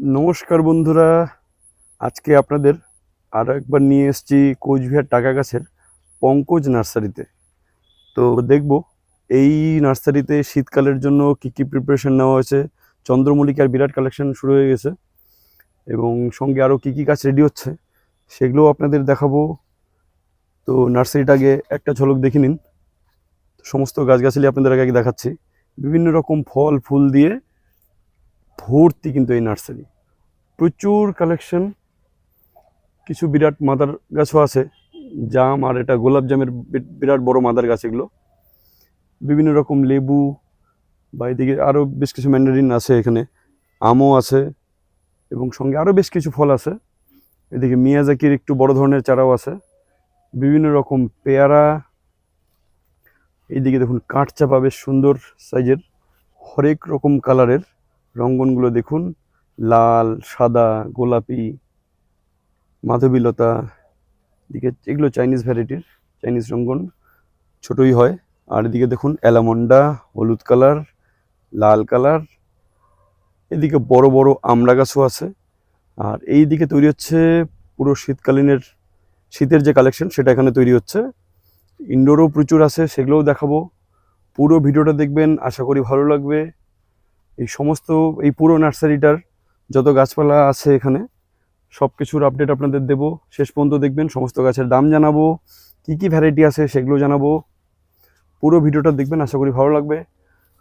নমস্কার বন্ধুরা, আজকে আপনাদের আরও একবার নিয়ে এসেছি কোচবিহার টাকা গাছের পঙ্কজ নার্সারিতে। তো দেখব এই নার্সারিতে শীতকালের জন্য কি কি প্রিপারেশন নেওয়া হয়েছে। চন্দ্রমল্লিকার বিরাট কালেকশন শুরু হয়ে গেছে এবং সঙ্গে আরও কি কি গাছ রেডি হচ্ছে সেগুলোও আপনাদের দেখাবো। তো নার্সারিটা আগে একটা ঝলক দেখে নিন। সমস্ত গাছগাছালি আপনাদের আগে দেখাচ্ছি। বিভিন্ন রকম ফল, ফুল দিয়ে ভর্তি কিন্তু এই নার্সারি। প্রচুর কালেকশন কিছু বিরাট মাদার গাছও আছে, জাম আর এটা গোলাপ জামের বিরাট বড় মাদার গাছ এগুলো। বিভিন্ন রকম লেবু, বা এদিকে আরও বেশ কিছু ম্যান্ডারিন আছে এখানে, আমও আছে, এবং সঙ্গে আরও বেশ কিছু ফল আছে। এদিকে মিয়াজাকির একটু বড় ধরনের চারাও আছে। বিভিন্ন রকম পেয়ারা, এইদিকে দেখুন কাঠ চাপা বেশ সুন্দর সাইজের হরেক রকম কালারের রঙ্গনগুলো দেখুন। লাল, সাদা, গোলাপি, মাধবীলতা দিকে এগুলো চাইনিজ ভ্যারাইটির চাইনিজ রঙ্গন ছোটই হয়। আর এদিকে দেখুন অ্যালামন্ডা, হলুদ কালার, লাল কালার। এদিকে বড় বড় আমড়া গাছও আছে। আর এই দিকে তৈরি হচ্ছে পুরো শীতকালীনের, শীতের যে কালেকশন সেটা এখানে তৈরি হচ্ছে। ইনডোরও প্রচুর আছে, সেগুলোও দেখাবো। পুরো ভিডিওটা দেখবেন, আশা করি ভালো লাগবে। এই সমস্ত, এই পুরো নার্সারিটার যত গাছপালা আছে এখানে সব কিছুর আপডেট আপনাদের দেবো। শেষ পর্যন্ত দেখবেন, সমস্ত গাছের দাম জানাব, কি কি ভ্যারাইটি আছে সেগুলো জানাব। পুরো ভিডিওটা দেখবেন, আশা করি ভালো লাগবে।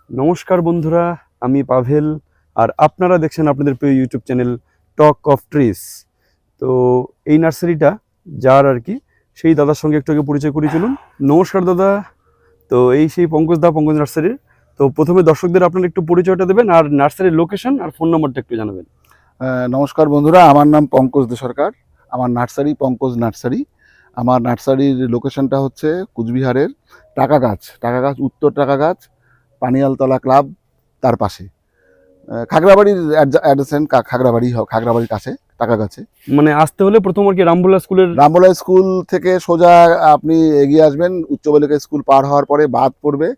নমস্কার বন্ধুরা, আমি পাভেল, আর আপনারা দেখছেন আপনাদের প্রিয় YouTube channel talk of trees তো এই নার্সারিটা, যার আর কি, সেই দাদার সঙ্গে একটু আগে পরিচয় করিয়ে চলুন। নমস্কার দাদা। তো এই সেই পঙ্কজ দা, পঙ্কজ নার্সারির। তো প্রথমে দর্শকদের আপনারা একটু পরিচয়টা দেবেন, আর নার্সারির লোকেশন আর ফোন নম্বরটা একটু জানাবেন। নমস্কার বন্ধুরা আমার নাম পঙ্কজ দে সরকার। আমার নার্সারি পঙ্কজ নার্সারি। আমার নার্সারির লোকেশনটা হচ্ছে কুচবিহারের টাকা গাছ টাকা গাছ উত্তর টাকা গাছ পানিয়ালতলা ক্লাব তার পাশে। খাগড়াবাড়ির অ্যাড্রেসেন্ট খাগড়াবাড়ি খাগড়াবাড়ির কাছে টাকা গাছে মানে আসতে হলে প্রথম আর কি রামবুল্লা স্কুলের রামবলা স্কুল থেকে সোজা আপনি এগিয়ে আসবেন উচ্চ বালিকা স্কুল পার হওয়ার পরে বাঁধ পড়বে।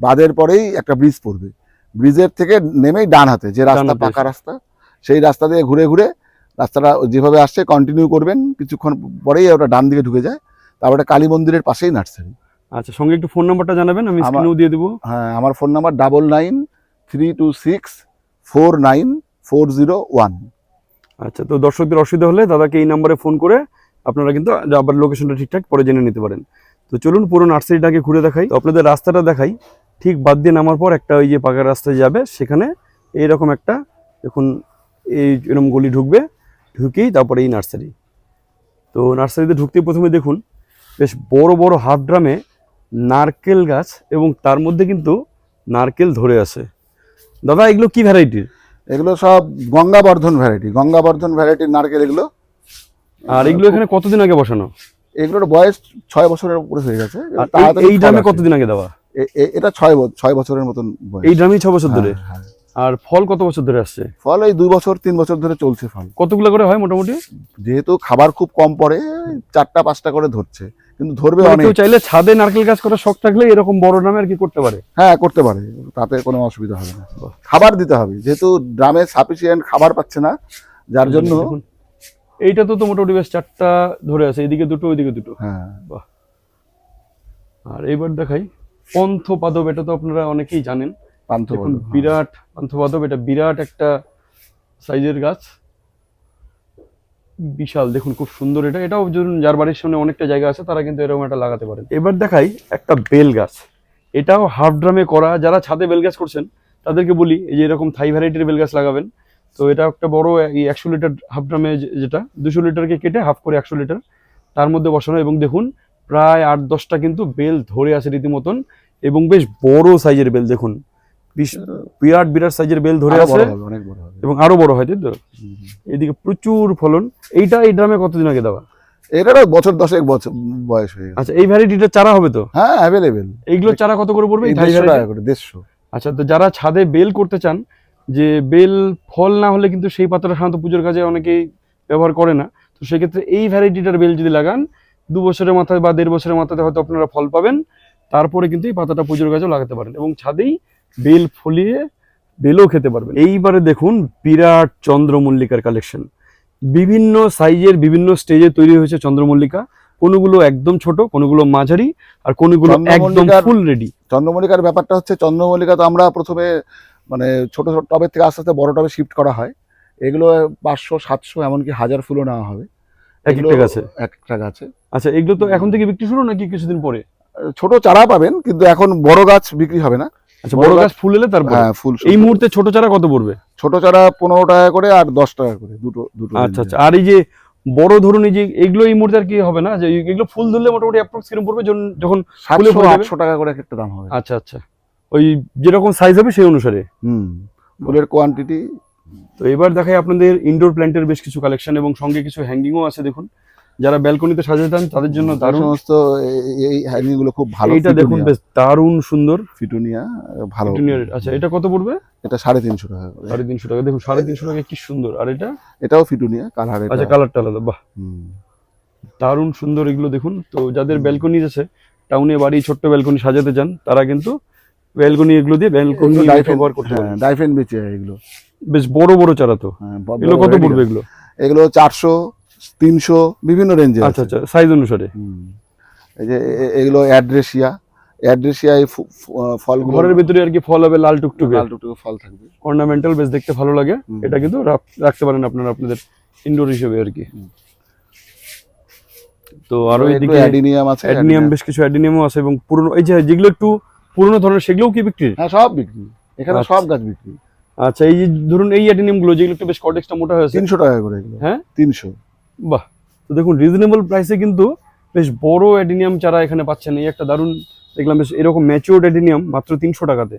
বাঁধের পরেই একটা ব্রিজ পড়বে। ব্রিজের থেকে নেমেই ডান হাতে যে রাস্তা পাকা রাস্তা সেই রাস্তা দিয়ে ঘুরে ঘুরে রাস্তাটা যেভাবে আসছে কন্টিনিউ করবেন। কিছুক্ষণ পরেই ওটা ডান দিকে ঢুকে যায়। তারপরে কালী মন্দিরের পাশেই নার্সারি। আচ্ছা সঙ্গে একটু ফোন নাম্বারটা জানাবেন আমি স্ক্রিনেও দিয়ে দেবো। হ্যাঁ আমার phone number double nine three two six four nine four zero one আচ্ছা তো দর্শকদের অসুবিধা হলে দাদাকে এই নাম্বারে ফোন করে আপনারা কিন্তু আবার লোকেশনটা ঠিকঠাক পরে জেনে নিতে পারেন। তো চলুন পুরো নার্সারিটাকে ঘুরে দেখাই। তো আপনাদের রাস্তাটা দেখাই। ঠিক বাদ দিয়ে নামার পর একটা ওই যে পাকা রাস্তায় যাবে সেখানে এইরকম একটা দেখুন এই এরকম গলি ঢুকবে ঢুকেই তারপরে এই নার্সারি। তো নার্সারিতে ঢুকতেই প্রথমে দেখুন বেশ বড় বড় হাফ ড্রামে নারকেল গাছ এবং তার মধ্যে কিন্তু নারকেল ধরে আছে। দাদা এগুলো কি ভ্যারাইটির এগুলো সব গঙ্গাবর্ধন ভ্যারাইটি গঙ্গাবর্ধন ভ্যারাইটির নারকেল এগুলো। আর এগুলো এখানে কতদিন আগে বসানো? এগুলোর বয়স ছয় বছরের উপরে হয়ে গেছে। এই- ড্রামে কতদিন আগে দেওয়া? এটা ছয় বছর ছয় বছরের মতন এই ড্রামেই ছ বছর ধরে? হ্যাঁ, হ্যাঁ। আর ফল কত বছর ধরে আসছে? ফল এই দুই বছর তিন বছর ধরে চলছে ফল। কতগুলো করে হয় মোটামুটি? যেহেতু খাবার খুব কম পড়ে চারটা পাঁচটা করে ধরছে। কিন্তু ধরবে মানে অনেক। চাইলে ছাদে নারকেল গাছ করার শখ থাকলে এরকম বড় ড্রামে আর কি করতে পারে? হ্যাঁ করতে পারে। তাতে কোনো অসুবিধা হবে না। খাবার দিতে হবে। যেহেতু ড্রামে সাফিসিয়েন্ট খাবার পাচ্ছে না যার জন্য এইটা তো তো মোটামুটি বেশ চারটা ধরে আছে এদিকে দুটো ওইদিকে দুটো। হ্যাঁ। বাহ। আর এইবার দেখাই পন্থ পাদব এটা তো আপনারা অনেকেই জানেন। দেখুন হ্যাঁ। বিরাট পন্থ পাদব এটা বিরাট একটা সাইজের গাছ। বিশাল দেখুন খুব সুন্দর এটা। এটাও ধরুন যার বাড়ির সামনে অনেকটা জায়গা আছে তারা কিন্তু এরকম একটা লাগাতে পারেন। এবার দেখাই একটা বেল গাছ। এটাও হাফ ড্রামে করা যারা ছাদে বেল গাছ করছেন তাদেরকে বলি এই যে এরকম থাই ভ্যারাইটির বেল গাছ লাগাবেন। তো এটা একটা বড় একশো লিটার হাফ ড্রামে যেটা দুশো লিটারকে কেটে হাফ করে একশো লিটার তার মধ্যে বসানো। এবং দেখুন প্রায় আট দশটা কিন্তু বেল ধরে আছে রীতিমতন এবং বেশ বড় সাইজের বেল দেখুন। বিরাট বিরাট সাইজের বেল ধরে আছে। অনেক বড় হবে। এবং আরও বড় হয় তাই তো। এদিকে প্রচুর ফলন। এইটা এই ড্রামে কতদিন আগে দেওয়া? এটারও বছর দশেক বছর বয়স হয়ে আচ্ছা এই ভ্যারাইটিটা চারা হবে তো? হ্যাঁ অ্যাভেলেবেল এইগুলো চারা কত করে পড়বে? দেড়শো টাকা করে দেড়শো। আচ্ছা তো যারা ছাদে বেল করতে চান যে বেল ফল না হলে কিন্তু সেই পাতাটা সাধারণত পুজোর কাজে অনেকেই ব্যবহার করে না। তো সেক্ষেত্রে এই ভ্যারাইটিটার বেল যদি লাগান দু বছরের মাথায় বা দেড় বছরের মাথাতে হয়তো আপনারা ফল পাবেন। তারপরে কিন্তু এই পাতাটা পুজোর কাজেও লাগাতে পারেন। এবং ছাদেই বেল ফলিয়ে বেলও খেতে পারবেন। এইবারে দেখুন বিরাট চন্দ্রমল্লিকার কালেকশন বিভিন্ন সাইজের বিভিন্ন স্টেজে তৈরি হয়েছে চন্দ্রমল্লিকা। কোনগুলো একদম ছোট কোনগুলো মাঝারি আর কোনগুলো একদম ফুল রেডি চন্দ্রমল্লিকার ব্যাপারটা হচ্ছে চন্দ্রমল্লিকা তো আমরা প্রথমে মানে ছোট ছোট টবের থেকে আস্তে আস্তে বড় টবে শিফট করা হয়। এগুলো পাঁচশো সাতশো এমনকি হাজার ফুলও নেওয়া হবে। এক একটা এগুলো গাছে? একটা গাছে। আচ্ছা এগুলো তো এখন থেকে বিক্রি শুরু নাকি কিছুদিন পরে? ছোট চারা পাবেন কিন্তু এখন বড় গাছ বিক্রি হবে না। আচ্ছা বড় গাছ- ফুল এলে তারপর? হ্যাঁ ফুল এই মুহূর্তে ছোট চারা কত পড়বে? ছোট চারা পনেরো টাকা করে আর দশ টাকা করে দুটো দুটো আচ্ছা আচ্ছা আর এই যে বড় ধরুন এই যে এগুলো এই মুহূর্তে আর কি হবে না? যে এগুলো ফুল ধরলে মোটামুটি অ্যাপ্রক্স কীরকম পড়বে? যখন- ফুলে আটশো টাকা করে একটা দাম হবে। আচ্ছা আচ্ছা। ওই যেরকম সাইজ হবে সেই অনুসারে। হুম ফুলের কোয়ান্টিটি তো এবার দেখাই আপনাদের ইনডোর প্ল্যান্টের বেশ কিছু কালেকশন এবং সঙ্গে কিছু হ্যাঙ্গিংও আছে দেখুন। যারা ব্যালকনিতে সাজাতে চান তাদের জন্য দারুণ। সমস্ত এই- হ্যাঙ্গিংগুলো খুব ভালো এইটা দেখুন বেশ দারুণ সুন্দর। ফিটুনিয়া ভালো আচ্ছা এটা কত পড়বে? এটা সাড়ে তিনশো টাকা সাড়ে তিনশো টাকা। দেখুন সাড়ে তিনশো টাকা কি সুন্দর। আর এটা? এটাও ফিটুনিয়া কালার আচ্ছা কালারটা আলাদা বাহ। দারুণ সুন্দর এগুলো দেখুন। তো যাদের ব্যালকনি আছে টাউনে বাড়ি ছোট্ট ব্যালকনি সাজাতে চান তারা কিন্তু ব্যালকনি এগুলো দিয়ে ব্যালকনি ব্যবহার করতে হ্যাঁ পারেন ডাইফেন বেচে এগুলো। বেশ বড় বড় চারা তো। হ্যাঁ, এগুলো কত পড়বে এগুলো? এগুলো চারশো তিনশো বিভিন্ন রেঞ্জে আচ্ছা আচ্ছা সাইজ অনুসারে। এই যে এগুলো অ্যাড্রেসিয়া অ্যাড্রেসিয়া এই ফু- ফু- ফলগুলো ঘরের ভিতরে আর কি ফল হবে লাল টুকটুকে। লাল টুকটুকে ফল থাকবে। অর্নামেন্টাল বেশ দেখতে ভালো লাগে। এটা কিন্তু রাখতে পারেন আপনারা আপনাদের ইনডোর হিসেবে আর কি। তো আরও এদিকে অ্যাডিনিয়াম আছে অ্যাডনিয়াম বেশ কিছু অ্যাডনিয়ামও আছে এবং পুরনো এই যে যেগুলো একটু পুরনো ধরনের সেগুলোও কি বিক্রি? হ্যাঁ সব বিক্রি। এখানে আচ্ছা। সব গাছ বিক্রি। আচ্ছা এই যে ধরুন এই অ্যাডনিয়ামগুলো যেগুলো একটু বেশ কটেক্সটা মোটা হয়েছে। তিনশো টাকা করে হ্যাঁ? তিনশো। বাহ তো দেখুন রিজনেবল প্রাইসে কিন্তু বেশ বড় অ্যাডিনিয়াম চারা এখানে পাচ্ছেন। এই একটা দারুণ দেখলাম বেশ এরকম ম্যাচিওর অ্যাডিনিয়াম মাত্র তিনশো টাকাতে।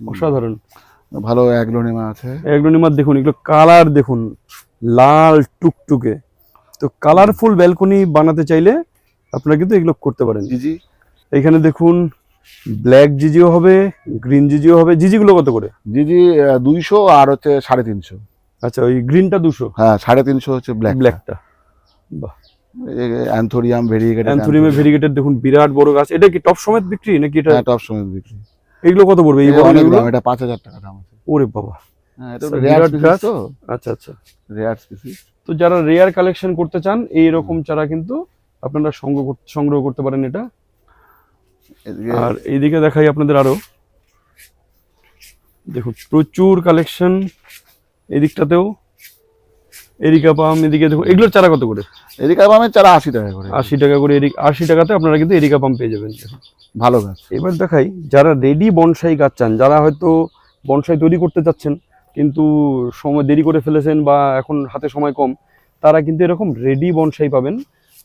অসাধারণ। ভালো অ্যাগ্লোনেমা আছে। অ্যাগ্রোনিমার দেখুন এগুলো কালার দেখুন লাল টুকটুকে। তো কালারফুল ব্যালকনি বানাতে চাইলে আপনারা কিন্তু এগুলো করতে পারেন। জিজি। এখানে দেখুন ব্ল্যাক জিজিও হবে গ্রিন জিজিও হবে। জিজিগুলো কত করে? জিজি দুইশো আর হচ্ছে সাড়ে তিনশো। আচ্ছা ওই গ্রিনটা দুশো? হ্যাঁ সাড়ে তিনশো হচ্ছে ব্ল্যাক ব্ল্যাকটা বাহ। অ্যান্থোরিয়াম ভেরিয়েগেট অ্যান্থুরিমে ভেরিগেটেড দেখুন বিরাট বড় গাছ। এটা কি টপ সমেত বিক্রি নাকি এটা হ্যাঁ টপ সময় বিক্রি। এগুলো কত পড়বে? এই বড় এগুলো? এটা পাঁচ হাজার টাকা দাম আছে। ওরে বাবা। হ্যাঁ এটা আচ্ছা, রেয়ার গাছ। তো। আচ্ছা আচ্ছা। রেয়ার স্পিসিস তো যারা রেয়ার কালেকশন করতে চান এই রকম চারা কিন্তু আপনারা সংগ্রহ সংগ্রহ করতে পারেন এটা। আর এইদিকে দেখাই আপনাদের আরও। দেখুন প্রচুর কালেকশন এদিকটাতেও এরিকা পাম এদিকে দেখুন এগুলোর চারা কত করে? এদিকে আমের চারা আশি টাকা করে। আশি টাকা করে এরিক আশি টাকাতে আপনারা কিন্তু এরিকা পাম পেয়ে যাবেন। ভালো গাছ। এবার দেখাই যারা রেডি বনসাই গাছ চান যারা হয়তো বনসাই তৈরি করতে চাচ্ছেন কিন্তু সময় দেরি করে ফেলেছেন বা এখন হাতে সময় কম তারা কিন্তু এরকম রেডি বনসাই পাবেন।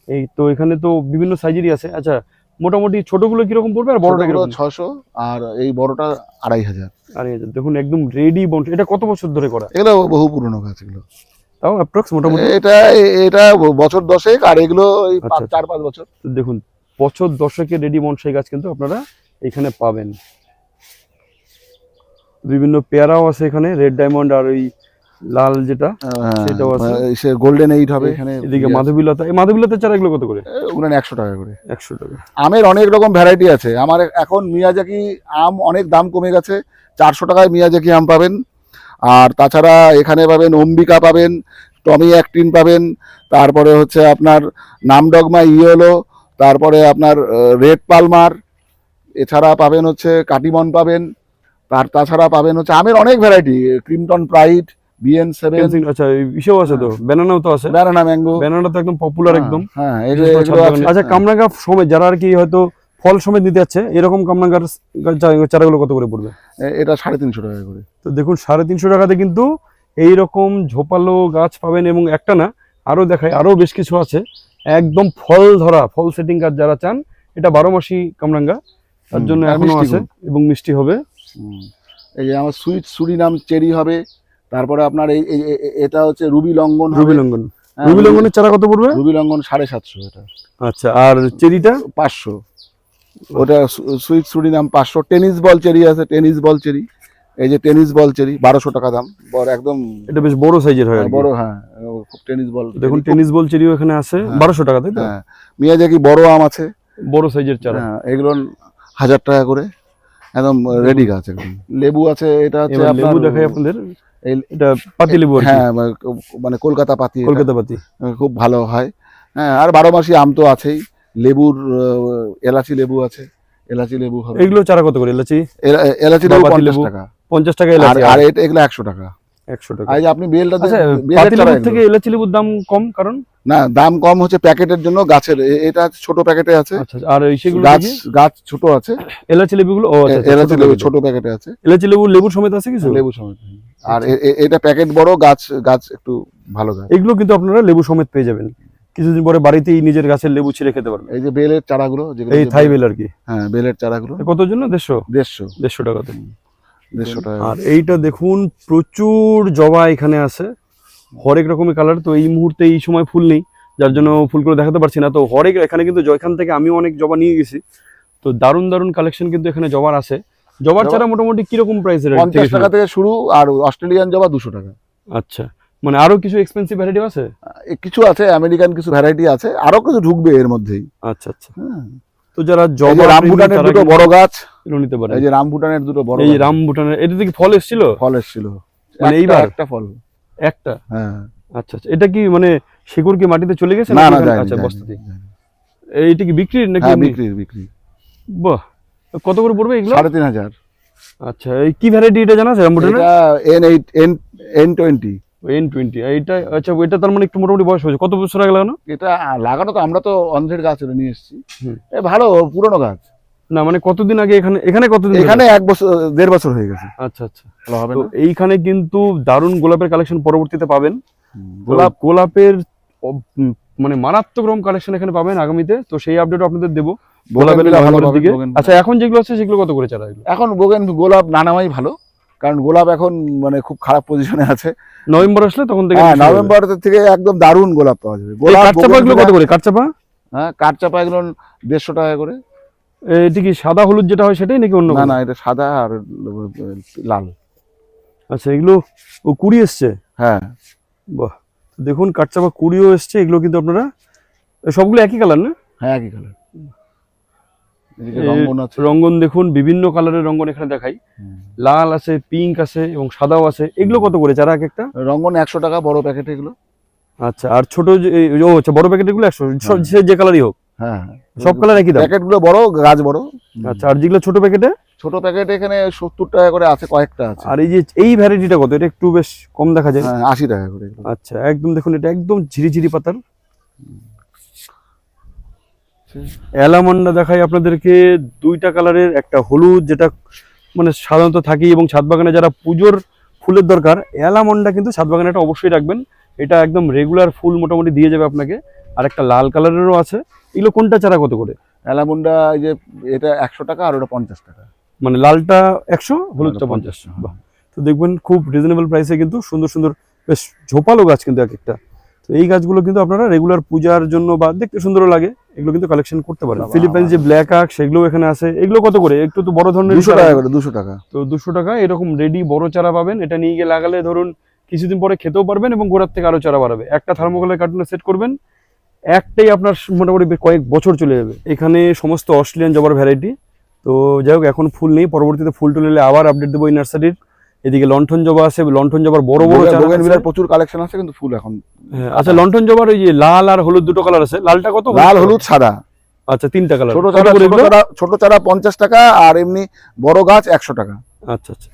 এই তো এখানে তো বিভিন্ন সাইজেরই আছে। আচ্ছা মোটামুটি ছোটগুলো কীরকম পড়বে আর বড়টা কীরকম? ছশো আর এই বড়টা আড়াই হাজার। আরে দেখুন একদম রেডি বনসাই এটা কত বছর ধরে করা? এগুলো বহু পুরনো গাছ এগুলো। তাও অ্যাপ্রক্স মোটামুটি? এটা এটা বছর দশেক আর এগুলো এই পাঁচ- আচ্ছা, চার পাঁচ বছর। দেখুন বছর দশকের রেডি বনসাই গাছ কিন্তু আপনারা এখানে পাবেন। বিভিন্ন পেয়ারাও আছে এখানে রেড ডায়মন্ড আর ওই লাল যেটা সেটাও আছে। সে গোল্ডেন এইট হবে এখানে। এদিকে মাধবীলতা এই মাধবীলতার চারা এগুলো কত করে? ওগুলো একশো টাকা করে। একশো টাকা। আমের অনেক রকম ভ্যারাইটি আছে। আমার এখন মিয়াজাকি আম অনেক দাম কমে গেছে। চারশো টাকায় মিয়াজাকি আম পাবেন। আর তাছাড়া এখানে পাবেন অম্বিকা পাবেন টমি অ্যাক্টিন পাবেন তারপরে হচ্ছে আপনার নামডগমা ইয়েলো তারপরে আপনার রেড পালমার এছাড়া পাবেন হচ্ছে কাটিমন পাবেন তার তাছাড়া পাবেন হচ্ছে আমের অনেক ভ্যারাইটি ক্রিমটন প্রাইড বিএন সেভেন আচ্ছা ইসেও আছে তো? ব্যানানাও তো আছে? ব্যানানা ম্যাঙ্গো ব্যানানা তো একদম পপুলার একদম। হ্যাঁ আছে। বাগানে। আচ্ছা কামরাঙ্গা সমেত যারা আর কি হয়তো ফল সমেত নিতে যাচ্ছে এরকম কামরাঙ্গার চারাগুলো কত করে পড়বে? এটা সাড়ে তিনশো টাকা করে। তো দেখুন সাড়ে তিনশো টাকাতে কিন্তু এই রকম ঝোপালো গাছ পাবেন এবং একটা না আরও দেখায় আরও বেশ কিছু আছে। একদম ফল ধরা ফল সেটিং গাছ যারা চান এটা বারো মাসি কামরাঙ্গা। তার জন্য এখনও আছে এবং মিষ্টি হবে। এই যে আমার সুইট সুরি নাম চেরি হবে তারপরে আপনার এই এটা হচ্ছে রুবি লঙ্ঘন রুবি লঙ্ঘন হ্যাঁ, রুবি লঙ্ঘনের চারা কত পড়বে? রুবি লঙ্ঘন সাড়ে সাতশো এটা। আচ্ছা আর চেরিটা? পাঁচশো। ওটা সুইট সুইট সুরিনাম পাঁচশো। টেনিস বল চেরি আছে টেনিস বল চেরি। এই যে টেনিস বল চেরি বারোশো টাকা দাম। বড় একদম এটা বেশ বড় সাইজের হয় আর বড় হ্যাঁ খুব টেনিস বল দেখুন টেনিস বল চেরিও এখানে আছে। হ্যাঁ। বারোশো টাকা তাই হ্যাঁ মিয়াজাকি বড় আম আছে? বড় সাইজের চারা। হ্যাঁ এগুলো হাজার টাকা করে। একদম রেডি গাছ একদম লেবু আছে এটা হচ্ছে লেবু দেখাই আপনাদের। এটা পাতি লেবু হ্যাঁ মানে- মানে কলকাতা পাতি কলকাতা পাতি। খুব ভালো হয়। হ্যাঁ আর বারো মাসি আম তো আছেই। লেবুর এলাচি লেবু আছে। এলাচি লেবু হবে। এগুলো চারা কত করে? এলাচি? এলাচি লেবু পঞ্চাশ টাকা। পঞ্চাশ টাকা এলাচি। আর এটা এগুলো একশো টাকা। একশো টাকা। আর আপনি বেলটা আচ্ছা। থেকে এলাচি লেবুর দাম কম কারণ? না দাম কম হচ্ছে প্যাকেটের জন্য গাছের এটা ছোট প্যাকেটে আছে। আচ্ছা আর সেগুলো গাছ গাছ ছোট আছে। এলাচি লেবুগুলো ও আচ্ছা, আচ্ছা, এলাচি লেবু ছোট প্যাকেটে আছে। এলাচি লেবু লেবুর সমেত আছে কিছু? লেবু সমেত। আর এটা প্যাকেট বড় গাছ গাছ একটু ভালো গাছ এগুলো কিন্তু আপনারা লেবু সমেত পেয়ে যাবেন। কিছুদিন পরে বাড়িতেই নিজের গাছের লেবু ছিঁড়ে খেতে পারবেন। এই যে বেলের চারাগুলো যেগুলো এই থাই বেল আর কি। হ্যাঁ বেলের চারাগুলো। কত জন্য? দেড়শো? দেড়শো। দেড়শো টাকাতে দেড়শো টাকা আর এইটা দেখুন প্রচুর জবা এখানে আছে। হরেক রকমের কালার তো এই মুহূর্তে এই সময় ফুল নেই যার জন্য ফুলগুলো দেখাতে পারছি না। তো হরেক এখানে কিন্তু এখান থেকে আমিও অনেক জবা নিয়ে গেছি। তো দারুণ দারুণ কালেকশন কিন্তু এখানে জবার আছে। জবার ছাড়া মোটামুটি কীরকম প্রাইসের পঞ্চাশ টাকা থেকে শুরু আর অস্ট্রেলিয়ান জবা দুশো টাকা। আচ্ছা। মানে আরও কিছু এক্সপেন্সিভ ভ্যারাইটি আছে? কিছু আছে আমেরিকান কিছু ভ্যারাইটি আছে আরও কিছু ঢুকবে এর মধ্যেই। আচ্ছা আচ্ছা। হ্যাঁ। তো যারা জবা দুটো বড় গাছ। এগুলো নিতে পারে। এই যে দুটো বড় এই এটা থেকে ফল এসেছিল? ফল এসেছিল। মানে এইবার? একটা ফল। একটা? হ্যাঁ। আচ্ছা আচ্ছা। এটা কি মানে শিকড় কি মাটিতে চলে গেছে না না আচ্ছা বস্তাতে এইটা কি বিক্রির নাকি হ্যাঁ বিক্রি বিক্রি। বাহ। কত করে পড়বে এগুলো? সাড়ে তিন হাজার। আচ্ছা এই কি ভ্যারাইটি এটা জানা আছে রামবুটানের এটা N eight N N twenty N twenty এইটা আচ্ছা ওইটা তার মানে একটু মোটামুটি বয়স হয়েছে। কত বছর আগে লাগানো? এটা লাগানো তো আমরা তো অন্ধের গাছ নিয়ে এসেছি। ভালো পুরনো গাছ। না মানে কতদিন আগে এখানে এখানে কতদিন এখানে এক বছর দেড় বছর হয়ে গেছে। আচ্ছা আচ্ছা। ভালো হবে তো এইখানে কিন্তু দারুণ গোলাপের কালেকশন পরবর্তীতে পাবেন। গোলাপ গোলাপ। গোলাপের মানে মারাত্মক রকম কালেকশন এখানে পাবেন আগামীতে। তো সেই আপডেট আপনাদের দেবো। গোলাপের দিকে। আচ্ছা এখন যেগুলো আছে সেগুলো কত করে এগুলো? এখন বোগেন গোলাপ না নামাই ভালো। কারণ গোলাপ এখন মানে খুব খারাপ পজিশনে আছে। নভেম্বর আসলে তখন থেকে হ্যাঁ নভেম্বর থেকে একদম দারুণ গোলাপ পাওয়া যাবে। গোলাপ এগুলো কত করে? কাঠচাপা হ্যাঁ কাঠচাপা এগুলো দেড়শো টাকা করে। এটি কি সাদা হলুদ যেটা হয় সেটাই নাকি অন্য না না এটা সাদা আর লাল। আচ্ছা এগুলো ও কুড়ি এসছে? হ্যাঁ। বাহ দেখুন কাঠচাপা কুড়িও এসছে এগুলো কিন্তু আপনারা সবগুলো একই কালার না? হ্যাঁ একই কালার রঙ্গন দেখুন বিভিন্ন কালারের রঙ্গন এখানে দেখাই। লাল আছে পিঙ্ক আছে এবং সাদাও আছে। এগুলো কত করে? চারা এক একটা? রঙ্গন একশো টাকা বড় প্যাকেট এগুলো। আচ্ছা আর ছোট যে ও আচ্ছা বড় প্যাকেট এগুলো একশো হ্যাঁ। সে যে কালারই হোক। হ্যাঁ। সব কালার একই দাম? প্যাকেটগুলো বড় গাছ বড়। আচ্ছা আর যেগুলো ছোট প্যাকেটে ছোট প্যাকেট এখানে সত্তর টাকা করে আছে কয়েকটা আছে। আর এই যে এই ভ্যারাইটিটা কত? এটা একটু বেশ কম দেখা যায়। হ্যাঁ আশি টাকা করে আচ্ছা একদম দেখুন এটা একদম ঝিরিঝিরি পাতার। অ্যালামন্ডা দেখাই আপনাদেরকে। দুইটা কালারের একটা হলুদ যেটা মানে সাধারণত থাকি এবং ছাদ বাগানে যারা পুজোর ফুলের দরকার অ্যালামন্ডা কিন্তু ছাদ বাগানে এটা অবশ্যই রাখবেন। এটা একদম রেগুলার ফুল মোটামুটি দিয়ে যাবে আপনাকে। আর একটা লাল কালারেরও আছে। এগুলো কোনটা চারা কত করে? অ্যালামুন্ডা এই যে এটা একশো টাকা আর ওটা পঞ্চাশ টাকা। মানে লালটা একশো হলুদটা পঞ্চাশ। 50, বাহ। তো দেখবেন খুব রিজনেবল প্রাইসে কিন্তু সুন্দর সুন্দর বেশ ঝোপালো গাছ কিন্তু এক একটা। তো এই গাছগুলো কিন্তু আপনারা রেগুলার পূজার জন্য বা দেখতে সুন্দরও লাগে। এগুলো কিন্তু কালেকশন করতে পারেন। ফিলিপাইন যে ব্ল্যাক আক সেগুলো এখানে আছে। এগুলো কত করে? একটু তো বড় ধরনের দুশো। টাকা করে দুশো টাকা। তো দুশো টাকা এরকম রেডি বড় চারা পাবেন। এটা নিয়ে গিয়ে লাগালে ধরুন কিছুদিন পরে খেতেও পারবেন এবং গোড়ার থেকে আরও চারা বাড়াবে। একটা থার্মোকলের কার্টুনে সেট করবেন। একটাই আপনার মোটামুটি কয়েক বছর চলে যাবে। এখানে সমস্ত অস্ট্রেলিয়ান জবার ভ্যারাইটি তো যাই হোক এখন ফুল নেই। পরবর্তীতে ফুল টুল এলে আবার আপডেট দেবো এই নার্সারির এদিকে লন্ঠন জবা আছে লন্ঠন জবার বড় বড় বিলার প্রচুর কালেকশন আছে কিন্তু ফুল এখন হ্যাঁ, আচ্ছা লন্ঠন জবার ওই যে লাল আর হলুদ দুটো কালার আছে। লালটা কত? লাল হলুদ সাদা। আচ্ছা তিনটা কালার ছোট চারা ছোট চারা ছোট চারা পঞ্চাশ টাকা আর এমনি বড় গাছ একশো টাকা। আচ্ছা আচ্ছা।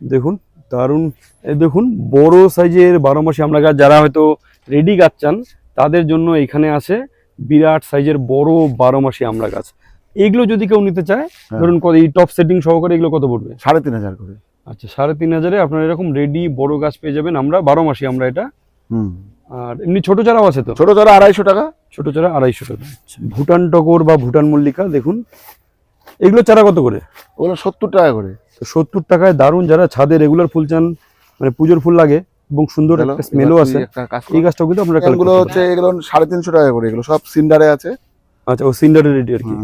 দেখুন দারুণ। এই দেখুন বড় সাইজের বারো মাসে আমরা গাছ যারা হয়তো রেডি গাছ চান তাদের জন্য এখানে আছে বিরাট সাইজের বড় বারো মাসে আমরা গাছ। এগুলো যদি কেউ নিতে চায় হ্যাঁ। ধরুন এই টপ সেটিং সহকারে এগুলো কত পড়বে? সাড়ে তিন হাজার করে। আচ্ছা সাড়ে তিন হাজারে আপনার এরকম রেডি বড় গাছ পেয়ে যাবেন আমরা বারো মাসে আমরা এটা। হুম। আর এমনি ছোট চারাও আছে তো? ছোট চারা আড়াইশো টাকা। ছোট চারা আড়াইশো টাকা। আচ্ছা, ভুটান টগর বা ভুটান মল্লিকা দেখুন। এগুলো চারা কত করে? ওগুলো সত্তর টাকা করে। তো সত্তর টাকায় দারুণ যারা ছাদে রেগুলার ফুল চান মানে পুজোর ফুল লাগে এবং সুন্দর একটা স্মেলও আছে। এই গাছটাও কিন্তু আপনারা collect এগুলো হচ্ছে এগুলো সাড়ে তিনশো টাকা করে এগুলো সব সিন্ডারে আছে। আচ্ছা ও সিন্ডারের রেডি আর কি।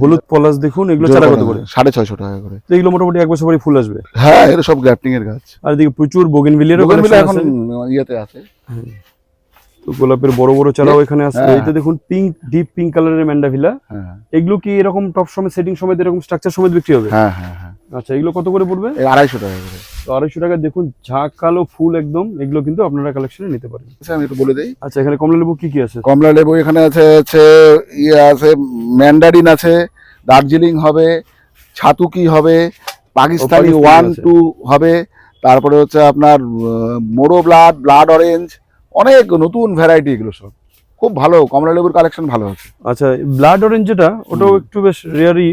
হলুদ পলাশ দেখুন এগুলো চারা কত করে। সাড়ে ছয়শো টাকা করে। এগুলো মোটামুটি এক বছর পরে ফুল আসবে। হ্যাঁ এগুলো সব গ্রাফটিং এর গাছ। আর এদিকে প্রচুর বোগেনভিলিয়ারও বিলিয়ার এখন ইয়েতে আছে। তো গোলাপের বড় বড় চারাও এখানে আছে। হ্যাঁ। এইটা দেখুন পিঙ্ক ডিপ পিঙ্ক কালারের ম্যান্ডাভিলা। হ্যাঁ। এগুলো কি এরকম টপ সময় সেটিং সময় এরকম স্ট্রাকচার সময় বিক্রি হবে? হ্যাঁ হ্যাঁ হ্যাঁ। আচ্ছা এগুলো কত করে পড়বে? আড়াইশো টাকা করে। তো আড়াইশো টাকা দেখুন ঝাঁক কালো ফুল একদম এগুলো কিন্তু আপনারা কালেকশনে নিতে পারেন। আচ্ছা, আমি একটু বলে দিই। আচ্ছা এখানে কমলা লেবু কি কি আছে? কমলা লেবু এখানে আছে হচ্ছে ইয়ে আছে ম্যান্ডারিন আছে দার্জিলিং হবে ছাতুকি হবে পাকিস্তানি পাকিস্তানি ওয়ান টু হবে তারপরে হচ্ছে আপনার মোরো ব্লাড ব্লাড অরেঞ্জ অনেক নতুন ভ্যারাইটি এগুলো সব। খুব ভালো কমলা লেবুর কালেকশন ভালো আছে। আচ্ছা ব্লাড অরেঞ্জ যেটা ওটাও একটু বেশ রেয়ারই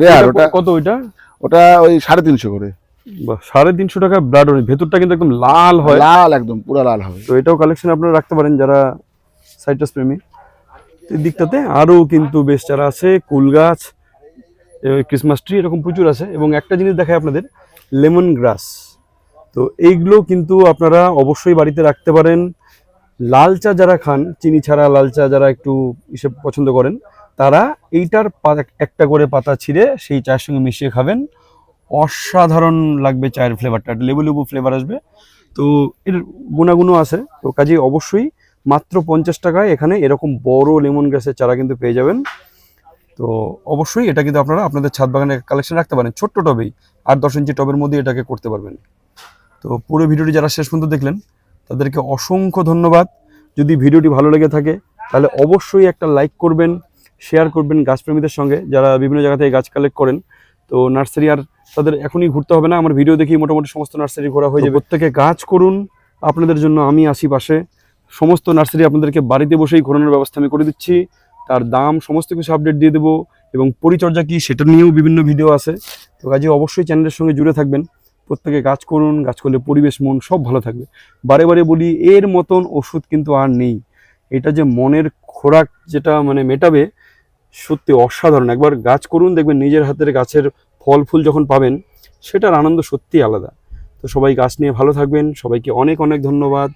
রেয়ার ওটা কত ওইটা? ওটা ওই সাড়ে তিনশো করে। সাড়ে তিনশো টাকা ব্লাড অরেঞ্জ ভেতরটা কিন্তু একদম লাল হয়। লাল একদম পুরো লাল হবে। তো এটাও কালেকশন আপনারা রাখতে পারেন যারা সাইট্রাস প্রেমী এই দিকটাতে আরও কিন্তু বেশ চারা আছে কুল গাছ ক্রিসমাস ট্রি এরকম প্রচুর আছে। এবং একটা জিনিস দেখায় আপনাদের লেমন গ্রাস তো এইগুলো কিন্তু আপনারা অবশ্যই বাড়িতে রাখতে পারেন। লাল চা যারা খান চিনি ছাড়া লাল চা যারা একটু হিসেব পছন্দ করেন তারা এইটার একটা করে পাতা ছিঁড়ে সেই চায়ের সঙ্গে মিশিয়ে খাবেন। অসাধারণ লাগবে চায়ের ফ্লেভারটা লেবু লেবু ফ্লেভার আসবে। তো এর গুণাগুণও আছে। তো কাজেই অবশ্যই মাত্র পঞ্চাশ টাকায় এখানে এরকম বড় লেমন গ্যাসের চারা কিন্তু পেয়ে যাবেন। তো অবশ্যই এটা কিন্তু আপনারা আপনাদের ছাদ বাগানে কালেকশন রাখতে পারেন। ছোট্ট টবেই আট দশ ইঞ্চি টবের মধ্যে এটাকে করতে পারবেন। তো পুরো ভিডিওটি যারা শেষ পর্যন্ত দেখলেন, তাদেরকে অসংখ্য ধন্যবাদ। যদি ভিডিওটি ভালো লেগে থাকে, তাহলে অবশ্যই একটা লাইক করবেন। শেয়ার করবেন গাছপ্রেমীদের সঙ্গে যারা বিভিন্ন জায়গা থেকে গাছ কালেক্ট করেন। তো নার্সারি আর তাদের এখনই ঘুরতে হবে না আমার ভিডিও দেখেই মোটামুটি সমস্ত নার্সারি ঘোরা হয়ে যাবে। প্রত্যেকে গাছ করুন আপনাদের জন্য আমি আসি পাশে। সমস্ত নার্সারি আপনাদেরকে বাড়িতে বসেই ঘোরানোর ব্যবস্থা আমি করে দিচ্ছি। তার দাম সমস্ত কিছু আপডেট দিয়ে দেবো এবং পরিচর্যা কী সেটা নিয়েও বিভিন্ন ভিডিও আছে। তো কাজে অবশ্যই চ্যানেলের সঙ্গে জুড়ে থাকবেন। প্রত্যেকে গাছ করুন গাছ করলে পরিবেশ মন সব ভালো থাকবে। বারে বারে বলি এর মতন ওষুধ কিন্তু আর নেই। এটা যে মনের খোরাক যেটা মানে মেটাবে সত্যি অসাধারণ। একবার গাছ করুন, দেখবেন নিজের হাতের গাছের ফল ফুল যখন পাবেন, সেটার আনন্দ সত্যি আলাদা। তো সবাই গাছ নিয়ে ভালো থাকবেন। সবাইকে অনেক অনেক ধন্যবাদ।